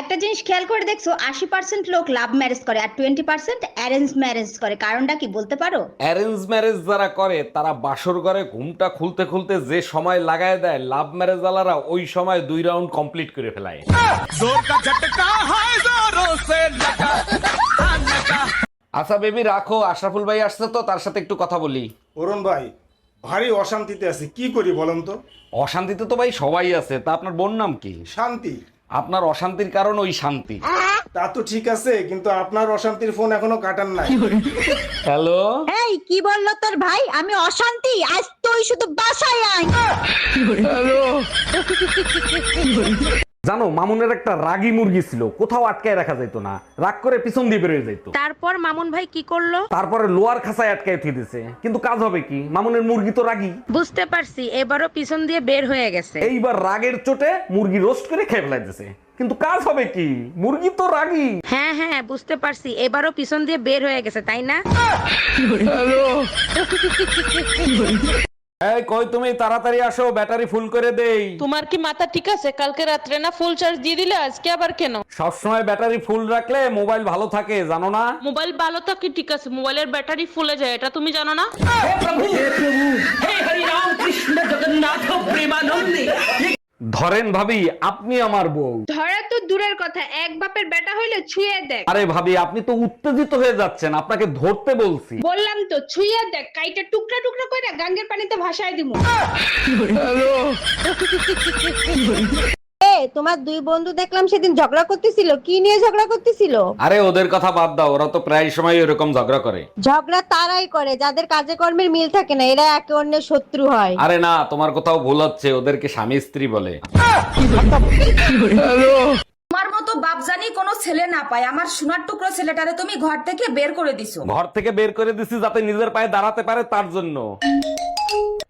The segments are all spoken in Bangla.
একটা জিনিস খেয়াল করে দেখছ আশি পার্সেন্ট লোক লাভ ম্যারেজ করে আর টোয়েন্টি পার্সেন্ট অ্যারেঞ্জ ম্যারেজ করে। কারণটা কি বলতে পারো? অ্যারেঞ্জ ম্যারেজ যারা করে তারা বাসর ঘরে ঘুমটা খুলতে খুলতে যে সময় লাগায় দেয় লাভ ম্যারেজ আলারা ওই সময় দুই রাউন্ড কমপ্লিট করে ফেলায়। আচ্ছা বেবি রাখো আশরাফুল ভাই আসছে তো তার সাথে একটু কথা বলি। অরুণ ভাই ভারী অশান্তিতে আছি কি করি বলেন তো? অশান্তিতে তো ভাই সবাই আছে তা আপনার বোন নাম কি? শান্তি। আপনার অশান্তির কারণ ওই শান্তি। তা তো ঠিক আছে কিন্তু আপনার অশান্তির ফোন এখনও কাটান নাই। হ্যালো? এই কি বলল তোর ভাই? আমি অশান্তি আজ তুই শুধু বাসায় আয়। জানো মামুনের একটা রাগী মুরগি ছিল কোথাও আটকায় রাখা যেত না রাগ করে পিছন দিয়ে বেরোয় যেত তারপর মামুন ভাই কি করল? তারপরে লোয়ার খাসায় আটকায় থুই দিছে। কিন্তু কাজ হবে কি? মামুনের মুরগি তো রাগী। বুঝতে পারছি এবারও পিছন দিয়ে বের হয়ে গেছে। এইবার রাগের চোটে মুরগি রোস্ট করে খেয়ে ফেলাইতেছে কিন্তু কাজ হবে কি? মুরগি তো রাগী। হ্যাঁ হ্যাঁ বুঝতে পারছি এবারও পিছন দিয়ে বের হয়ে গেছে তাই না? এই কই তুমি? তাড়াতাড়ি আসো ব্যাটারি ফুল করে দেই। তোমার কি মাথা ঠিক আছে? কালকে রাত্রে না ফুল চার্জ দিয়ে দিলে আজকে আবার কেন? সবসময় ব্যাটারি ফুল রাখলে মোবাইল ভালো থাকে জানো না? মোবাইল ভালো থাকে ঠিক আছে। মোবাইলের ব্যাটারি ফুলে যায় এটা তুমি জানো না? ধরেন ভাবি আপনি আমার বউ। দূরের কথা এক বাপের বেটা হইলে ছুঁয়ে দেখ। আরে ভাবি আপনি তো উত্তেজিত হয়ে যাচ্ছেন আপনাকে ধরতে বলছি। বললাম তো ছুঁয়ে দেখ কাইটা টুকরা টুকরা করে গাঙ্গের পানিতে ভাসায় দিমু। এ তোমার দুই বন্ধু দেখলাম সেদিন ঝগড়া করতেছিল কি নিয়ে ঝগড়া করতেছিল? আরে ওদের কথা বাদ দাও ওরা তো প্রায় সময় এরকম ঝগড়া করে। ঝগড়া তারাই করে যাদের কাজে কর্মের মিল থাকে না এরা একে অন্যের শত্রু হয়। আরে না তোমার কোথাও ভুল হচ্ছে ওদেরকে স্বামী স্ত্রী বলে? মতো বাপজানি কোনো ছেলে না পায়। আমার সোনার টুকরো ছেলেটারে তুমি ঘর থেকে বের করে দিছো। ঘর থেকে বের করে দিছি যাতে নিজের পায়ে দাঁড়াতে পারে তার জন্য।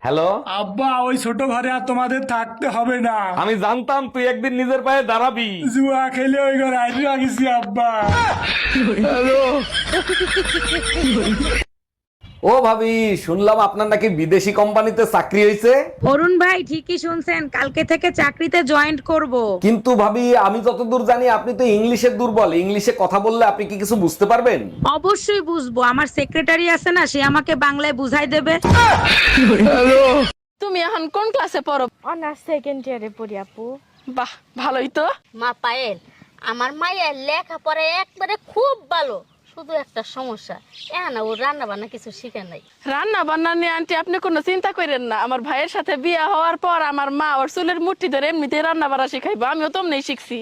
হ্যালো? আব্বা ওই ছোট ঘরে আর তোমাদের থাকতে হবে না। আমি জানতাম তুই একদিন নিজের পায়ে দাঁড়াবি। জুয়া খেলে ওই ঘরে আইসা আব্বা। ও ভাবি শুনলাম আপনার নাকি বিদেশি কোম্পানিতে চাকরি হয়েছে অরুণ ভাই ঠিকই শুনছেন কালকে থেকে চাকরিতে জয়েন্ট করব। কিন্তু ভাবি আমি যতদূর জানি আপনি তো ইংলিশে দুর্বল। ইংলিশে কথা বললে আপনি কি কিছু বুঝতে পারবেন? অবশ্যই বুঝব আমার সেক্রেটারি আছে না সে আমাকে বাংলায় বুঝাই দেবে। তুমি এখন কোন ক্লাসে পড়ো? অনার্স সেকেন্ড ইয়ারে পড়ি আপু। বাহ ভালোই তো। মা পায়েল আমার মায়ের লেখাপড়া একবারে খুব ভালো। শুধু একটা সমস্যা। হ্যাঁ না ও রান্না বান্না কিছু শিখে নাই। রান্না বান্না নিয়ে আন্টি আপনি কোনো চিন্তা করেন না। আমার ভাইয়ের সাথে বিয়ে হওয়ার পর আমার মা ওর চুলের মুঠি ধরে এমনিতে রান্না বান্না শিখাইবো। আমিও তো নেই শিখছি।